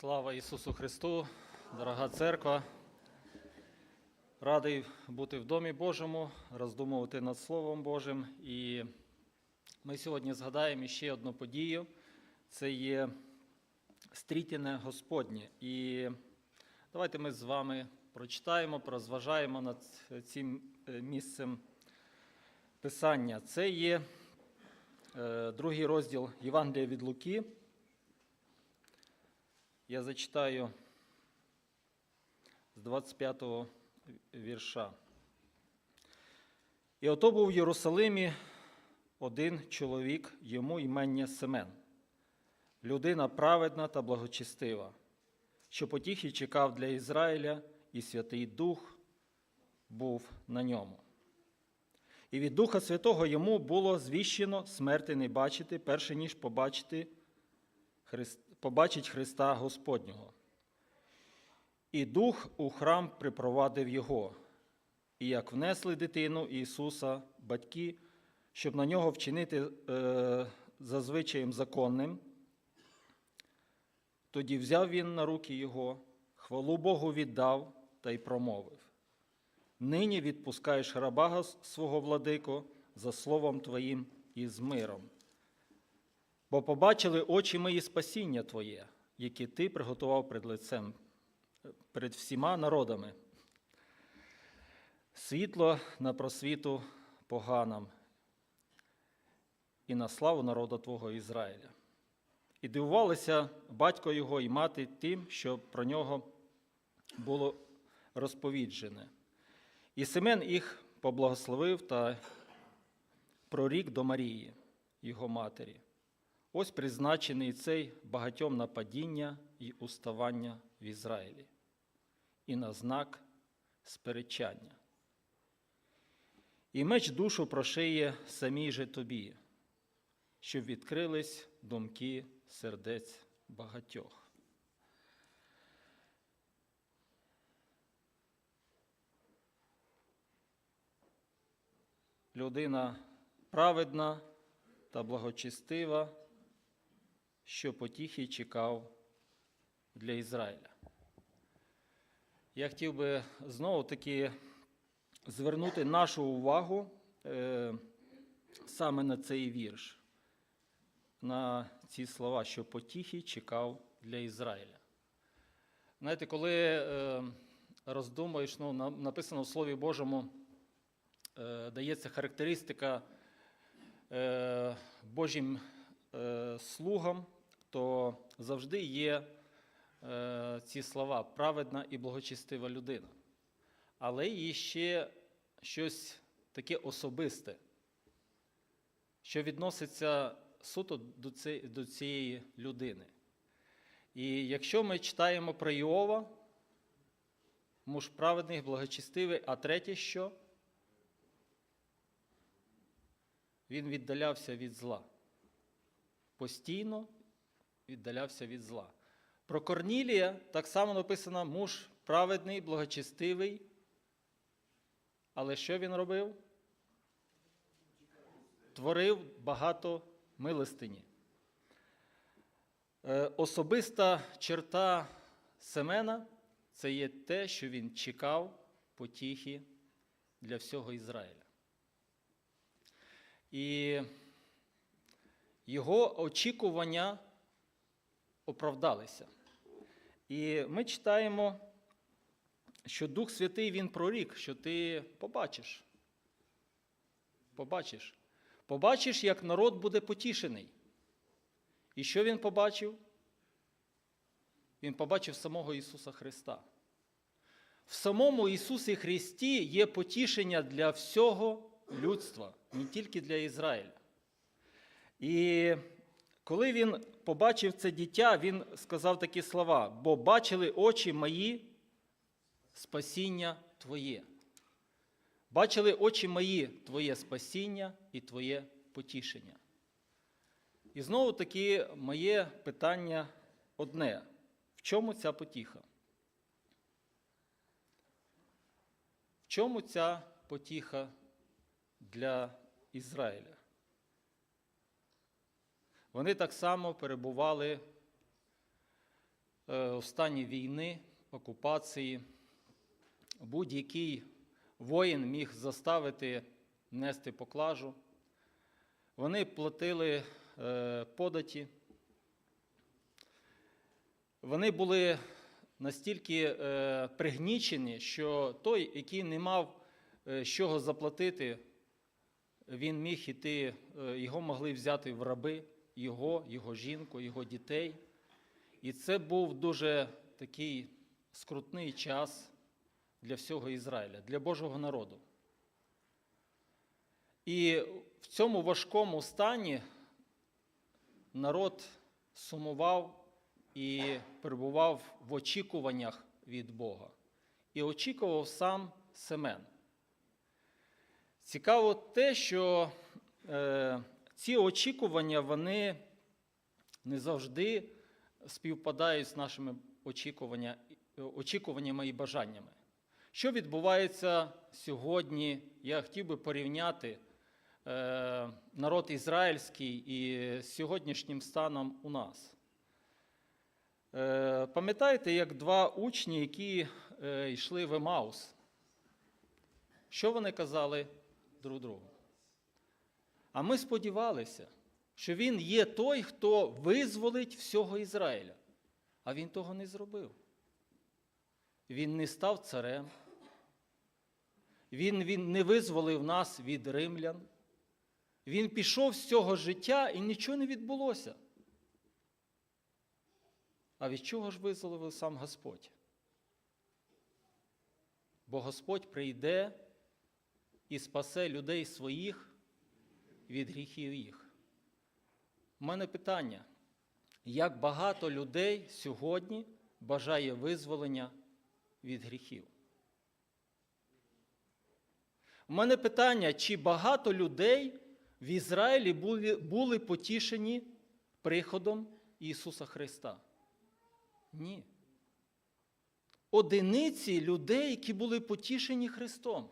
Слава Ісусу Христу, дорога церква. Радий бути в Домі Божому, роздумувати над Словом Божим. І ми сьогодні згадаємо ще одну подію. Це є стрітіне Господнє. І давайте ми з вами прочитаємо, порозважаємо над цим е, місцем Писання. Це є е, другий розділ Євангелія від Луки. Я зачитаю з 25 го вірша. І ото був в Єрусалимі один чоловік, йому імення Семен, людина праведна та благочестива, що потіхи чекав для Ізраїля, і Святий Дух був на ньому. І від Духа Святого йому було звіщено смерти не бачити, перше ніж побачити Христ, побачить Христа Господнього. І Дух у храм припровадив його, і як внесли дитину Ісуса, батьки, щоб на нього вчинити е, за звичаєм законним, тоді взяв він на руки його, хвалу Богу віддав та й промовив. Нині відпускаєш рабага свого владико за словом Твоїм і з миром. Бо побачили очі мої спасіння Твоє, які Ти приготував перед лицем, перед всіма народами. Світло на просвіту поганам і на славу народу Твого Ізраїля. І дивувалися батько його і мати тим, що про нього було розповіджене. І Семен їх поблагословив та прорік до Марії, його матері. Ось призначений цей багатьом на падіння і уставання в Ізраїлі, і на знак сперечання. І меч душу прошиє самій же тобі, щоб відкрились думки сердець багатьох. Людина праведна та благочестива, що потіхи чекав для Ізраїля. Я хотів би знову таки звернути нашу увагу е, саме на цей вірш, на ці слова, що потіхи чекав для Ізраїля. Знаєте, коли е, роздумуєш, ну, на- написано в Слові Божому, е, дається характеристика е, Божим е, слугам, то завжди є е, ці слова праведна і благочестива людина. Але є ще щось таке особисте, що відноситься суто до цієї, людини. І якщо ми читаємо про Іова, муж праведний, благочестивий, а третє що? Він віддалявся від зла. Постійно віддалявся від зла. Про Корнілія так само написано муж праведний, благочестивий. Але що він робив? Творив багато милостині. Е, Особиста черта Семена це є те, що він чекав потіхи для всього Ізраїля. І його очікування оправдалися. І ми читаємо, що Дух Святий Він прорік, що ти побачиш. Побачиш. Побачиш, як народ буде потішений. І що він побачив? Він побачив самого Ісуса Христа. В самому Ісусі Христі є потішення для всього людства, не тільки для Ізраїля. І коли він побачив це дитя, він сказав такі слова: бо бачили очі мої спасіння Твоє. Бачили очі мої Твоє спасіння і Твоє потішення. І знову таки моє питання одне: в чому ця потіха? В чому ця потіха для Ізраїля? Вони так само перебували е, в стані війни, окупації, будь-який воїн міг заставити нести поклажу. Вони платили е, податі. Вони були настільки е, пригнічені, що той, який не мав е, з чого заплатити, він міг іти, е, його могли взяти в раби, його, його жінку, його дітей. І це був дуже такий скрутний час для всього Ізраїля, для Божого народу. І в цьому важкому стані народ сумував і перебував в очікуваннях від Бога. І очікував сам Семен. Цікаво те, що е, ці очікування вони не завжди співпадають з нашими очікування, очікуваннями і бажаннями. Що відбувається сьогодні? Я хотів би порівняти е, народ ізраїльський і сьогоднішнім станом у нас. Е, пам'ятаєте, як два учні, які е, йшли в Емаус? Що вони казали друг другу? А ми сподівалися, що він є той, хто визволить всього Ізраїля. А він того не зробив. Він не став царем. Він, він не визволив нас від римлян. Він пішов з цього життя і нічого не відбулося. А від чого ж визволив сам Господь? Бо Господь прийде і спасе людей своїх від гріхів їх. У мене питання: як багато людей сьогодні бажає визволення від гріхів? У мене питання, чи багато людей в Ізраїлі були, були потішені приходом Ісуса Христа? Ні. Одиниці людей, які були потішені Христом.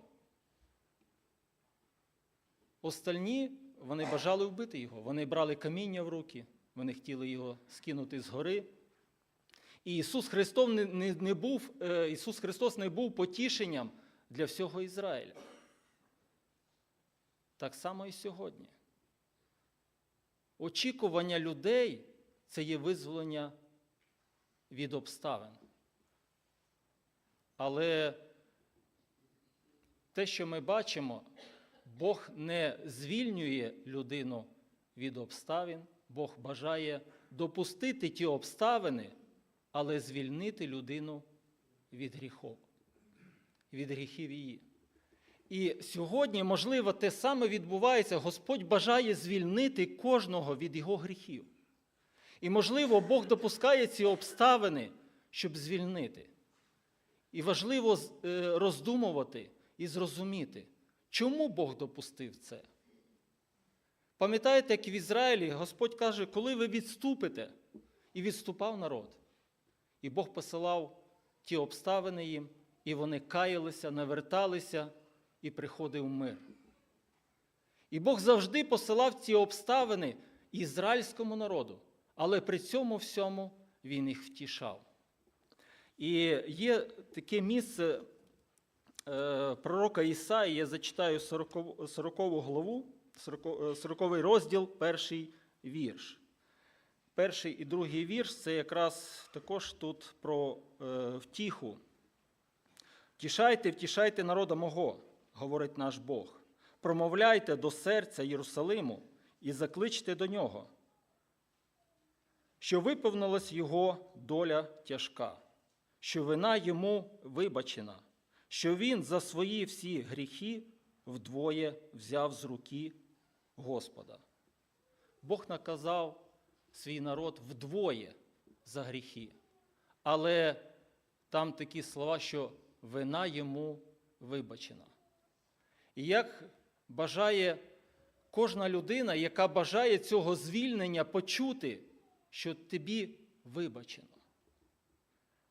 Остальні вони бажали вбити його. Вони брали каміння в руки, вони хотіли його скинути з гори. І Ісус Христос не, не, не був, е, Ісус Христос не був потішенням для всього Ізраїля. Так само і сьогодні. Очікування людей це є визволення від обставин. Але те, що ми бачимо, Бог не звільнює людину від обставин, Бог бажає допустити ті обставини, але звільнити людину від гріхов, від гріхів її. І сьогодні, можливо, те саме відбувається. Господь бажає звільнити кожного від його гріхів. І, можливо, Бог допускає ці обставини, щоб звільнити. І важливо е, роздумувати і зрозуміти, чому Бог допустив це. Пам'ятаєте, як в Ізраїлі Господь каже, коли ви відступите, і відступав народ. І Бог посилав ті обставини їм, і вони каялися, наверталися, і приходив мир. І Бог завжди посилав ці обставини ізраїльському народу, але при цьому всьому він їх втішав. І є таке місце пророка Ісаї, я зачитаю 40, 40 главу, 40, 40 розділ, перший вірш. Перший і другий вірш це якраз також тут про е, втіху. Втішайте, втішайте народа мого, говорить наш Бог. Промовляйте до серця Єрусалиму і закличте до нього, що виповнилась його доля тяжка, що вина йому вибачена, що він за свої всі гріхи вдвоє взяв з руки Господа. Бог наказав свій народ вдвоє за гріхи. Але там такі слова, що вина йому вибачена. І як бажає кожна людина, яка бажає цього звільнення почути, що тобі вибачено,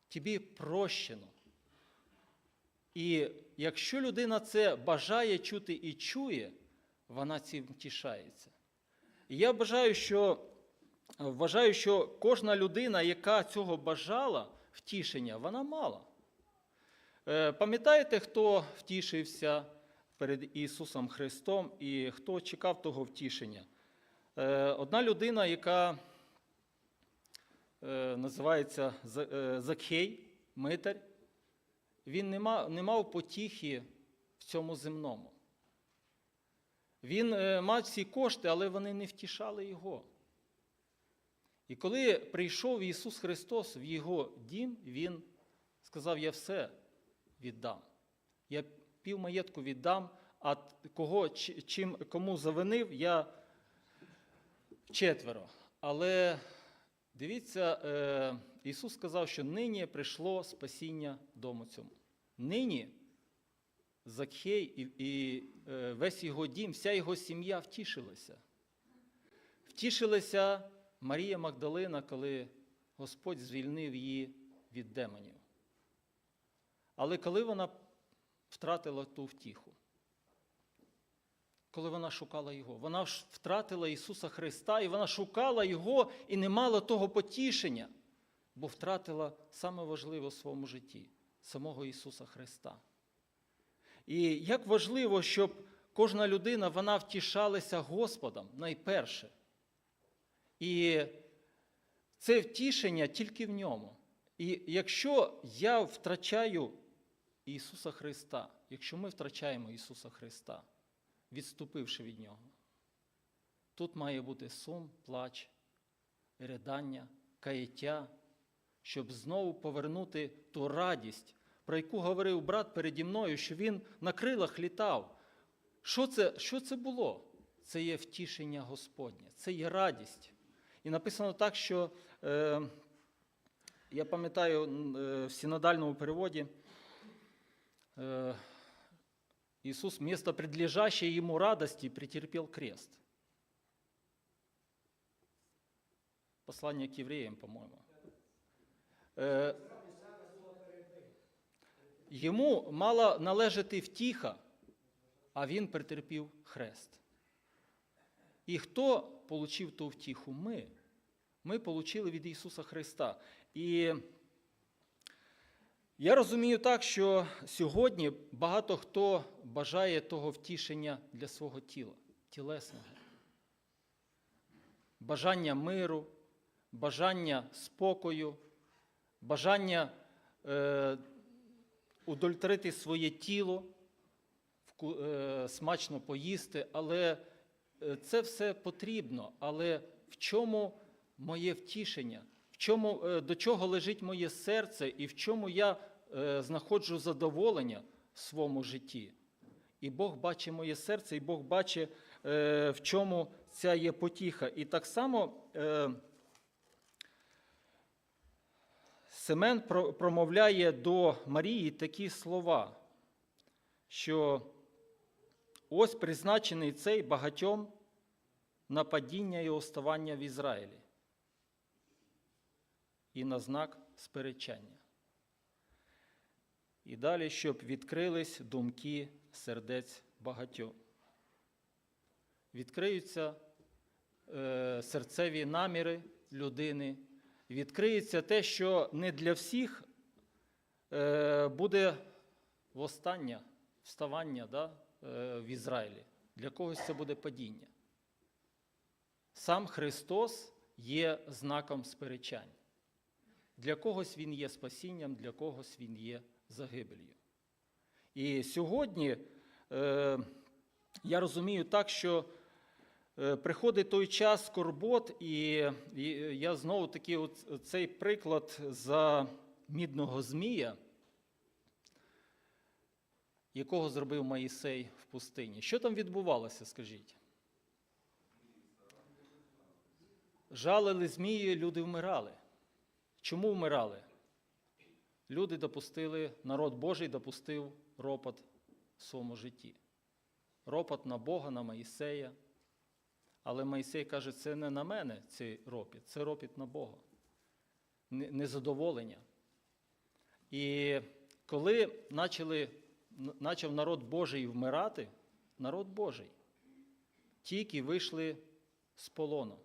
тобі прощено. І якщо людина це бажає чути і чує, вона цим тішається. І я бажаю, що вважаю, що кожна людина, яка цього бажала, втішення, вона мала. Е, Пам'ятаєте, хто втішився перед Ісусом Христом і хто чекав того втішення? Е, Одна людина, яка е, називається Закхей, митар, він не мав, не мав потіхи в цьому земному. Він е, мав ці кошти, але вони не втішали його. І коли прийшов Ісус Христос в його дім, Він сказав: Я все віддам. Я пів маєтку віддам, а кого, чим, кому завинив, я четверо. Але дивіться, е, Ісус сказав, що нині прийшло спасіння дому цьому. Нині Закхей і, і е, весь його дім, вся його сім'я втішилася. Втішилася Марія Магдалина, коли Господь звільнив її від демонів. Але коли вона втратила ту втіху, коли вона шукала Його, вона втратила Ісуса Христа, і вона шукала Його і не мала того потішення, бо втратила саме важливе в своєму житті самого Ісуса Христа. І як важливо, щоб кожна людина вона втішалася Господом найперше. І це втішення тільки в ньому. І якщо я втрачаю Ісуса Христа, якщо ми втрачаємо Ісуса Христа, відступивши від Нього, тут має бути сум, плач, ридання, каяття, щоб знову повернути ту радість, про яку говорив брат переді мною, що він на крилах літав. Що це, що це було? Це є втішення Господнє, це є радість. І написано так, що е, я пам'ятаю е, в синодальному переводі е, Ісус вместо предлежащей ему радости претерпел крест. Послание к евреям, по-моему. Е, Йому мала належати втіха, а він претерпів хрест. І хто отримав ту втіху? Ми. Ми отримали від Ісуса Христа. І я розумію так, що сьогодні багато хто бажає того втішення для свого тіла, тілесного. Бажання миру, бажання спокою, бажання е, удовлетворити своє тіло, е, смачно поїсти, але е, це все потрібно. Але в чому моє втішення? В чому, е, до чого лежить моє серце і в чому я е, знаходжу задоволення в своєму житті? І Бог бачить моє серце, і Бог бачить, е, в чому ця є потіха. І так само е, Семен промовляє до Марії такі слова, що ось призначений цей багатьом на падіння і оставання в Ізраїлі і на знак сперечання. І далі, щоб відкрились думки сердець багатьох. Відкриються е, серцеві наміри людини, відкриється те, що не для всіх е, буде востаннє вставання да, е, в Ізраїлі. Для когось це буде падіння. Сам Христос є знаком сперечань. Для когось Він є спасінням, для когось Він є загибелью. І сьогодні е, я розумію так, що приходить той час скорбот, і, і я знову таки цей приклад за мідного змія, якого зробив Моїсей в пустині. Що там відбувалося, скажіть? Жалили змії, люди вмирали. Чому вмирали? Люди допустили, народ Божий допустив ропот в своєму житті. Ропот на Бога, на Моїсея. Але Моїсей каже, це не на мене цей ропіт, це ропіт на Бога. Незадоволення. І коли почали, почав народ Божий вмирати, народ Божий, ті, які вийшли з полону.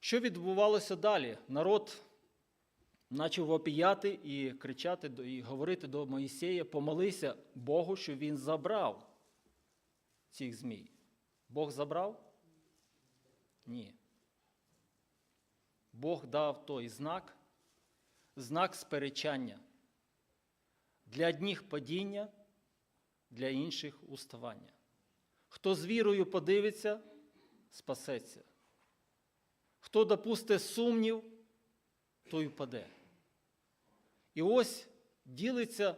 Що відбувалося далі? Народ почав вопіяти і кричати і говорити до Моїсея, помолися Богу, щоб він забрав цих змій. Бог забрав? Ні. Бог дав той знак, знак сперечання. Для одних падіння, для інших уставання. Хто з вірою подивиться, спасеться. Хто допусте сумнів, той впаде. І ось ділиться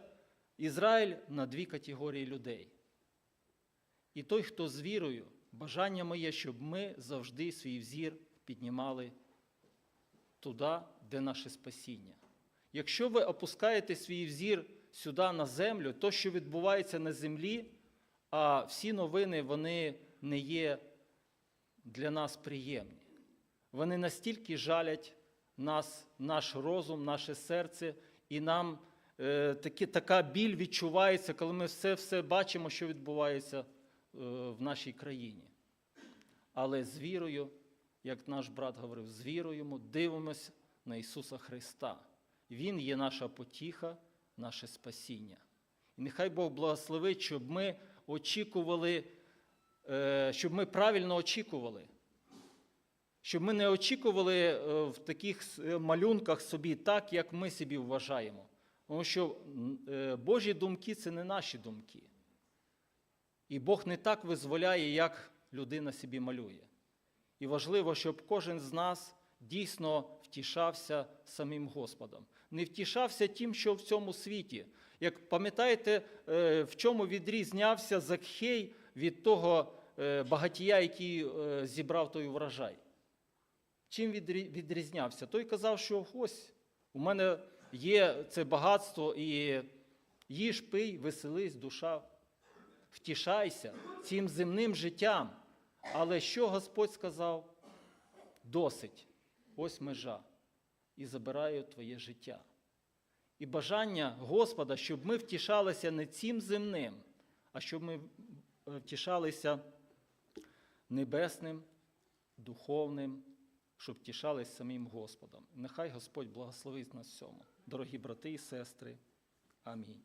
Ізраїль на дві категорії людей. І той, хто з вірою, бажання моє, щоб ми завжди свій взір піднімали туди, де наше спасіння. Якщо ви опускаєте свій взір сюди на землю, то, що відбувається на землі, а всі новини вони не є для нас приємні. Вони настільки жалять нас, наш розум, наше серце, і нам е, такі, така біль відчувається, коли ми все все бачимо, що відбувається в нашій країні. Але з вірою, як наш брат говорив, з вірою ми дивимося на Ісуса Христа. Він є наша потіха, наше спасіння. І нехай Бог благословить, щоб ми очікували, е, щоб ми правильно очікували. Щоб ми не очікували е, в таких е, малюнках собі так, як ми собі вважаємо. Тому що е, Божі думки це не наші думки. І Бог не так визволяє, як людина собі малює. І важливо, щоб кожен з нас дійсно втішався самим Господом. Не втішався тим, що в цьому світі. Як пам'ятаєте, е, в чому відрізнявся Закхей від того е, багатія, який е, зібрав той врожай? Чим відрізнявся? Той казав, що ось у мене є це багатство, і їж, пий, веселись, душа, втішайся цим земним життям. Але що Господь сказав? Досить, ось межа, і забираю твоє життя. І бажання Господа, щоб ми втішалися не цим земним, а щоб ми е, втішалися небесним, духовним, щоб втішались самим Господом. Нехай Господь благословить нас всьому. Дорогі брати і сестри. Амінь.